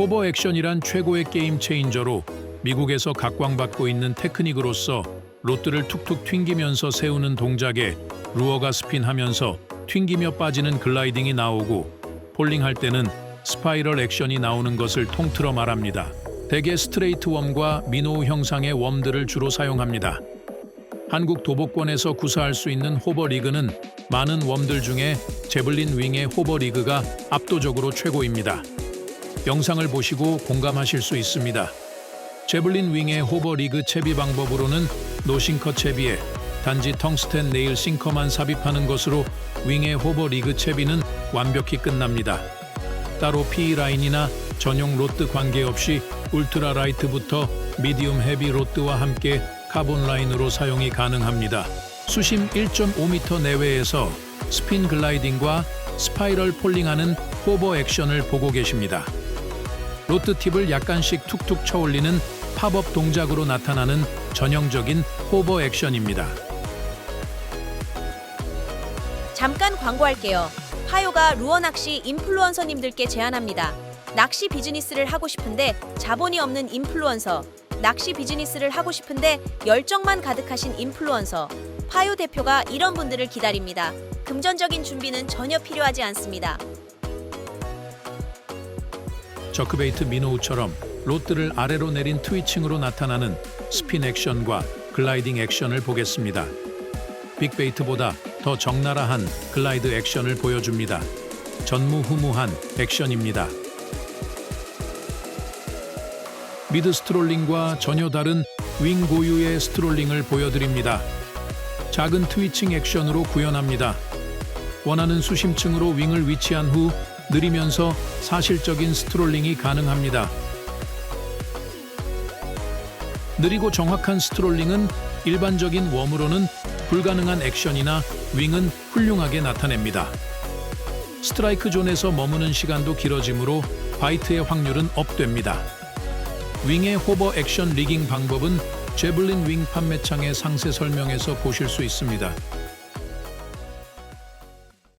호버 액션이란 최고의 게임 체인저로 미국에서 각광받고 있는 테크닉으로서 롯들을 툭툭 튕기면서 세우는 동작에 루어가 스핀하면서 튕기며 빠지는 글라이딩이 나오고 폴링할 때는 스파이럴 액션이 나오는 것을 통틀어 말합니다. 대개 스트레이트 웜과 미노우 형상의 웜들을 주로 사용합니다. 한국 도복권에서 구사할 수 있는 호버 리그는 많은 웜들 중에 제블린 윙의 호버 리그가 압도적으로 최고입니다. 영상을 보시고 공감하실 수 있습니다. 제블린 윙의 호버 리그 채비 방법으로는 노싱커 채비에 단지 텅스텐 네일 싱커만 삽입하는 것으로 윙의 호버 리그 채비는 완벽히 끝납니다. 따로 PE 라인이나 전용 로드 관계없이 울트라 라이트부터 미디움 헤비 로드와 함께 카본 라인으로 사용이 가능합니다. 수심 1.5m 내외에서 스핀 글라이딩과 스파이럴 폴링하는 호버 액션을 보고 계십니다. 로드 팁을 약간씩 툭툭 쳐올리는 팝업 동작으로 나타나는 전형적인 호버 액션입니다. 잠깐 광고할게요. 파요가 루어 낚시 인플루언서님들께 제안합니다. 낚시 비즈니스를 하고 싶은데 자본이 없는 인플루언서, 낚시 비즈니스를 하고 싶은데 열정만 가득하신 인플루언서, 파요 대표가 이런 분들을 기다립니다. 금전적인 준비는 전혀 필요하지 않습니다. 저크베이트 미노우처럼 롯들을 아래로 내린 트위칭으로 나타나는 스핀 액션과 글라이딩 액션을 보겠습니다. 빅베이트보다 더 적나라한 글라이드 액션을 보여줍니다. 전무후무한 액션입니다. 미드 스트롤링과 전혀 다른 윙 고유의 스트롤링을 보여드립니다. 작은 트위칭 액션으로 구현합니다. 원하는 수심층으로 윙을 위치한 후 느리면서 사실적인 스트롤링이 가능합니다. 느리고 정확한 스트롤링은 일반적인 웜으로는 불가능한 액션이나 윙은 훌륭하게 나타냅니다. 스트라이크 존에서 머무는 시간도 길어지므로 바이트의 확률은 업됩니다. 윙의 호버 액션 리깅 방법은 제블린 윙 판매창의 상세 설명에서 보실 수 있습니다.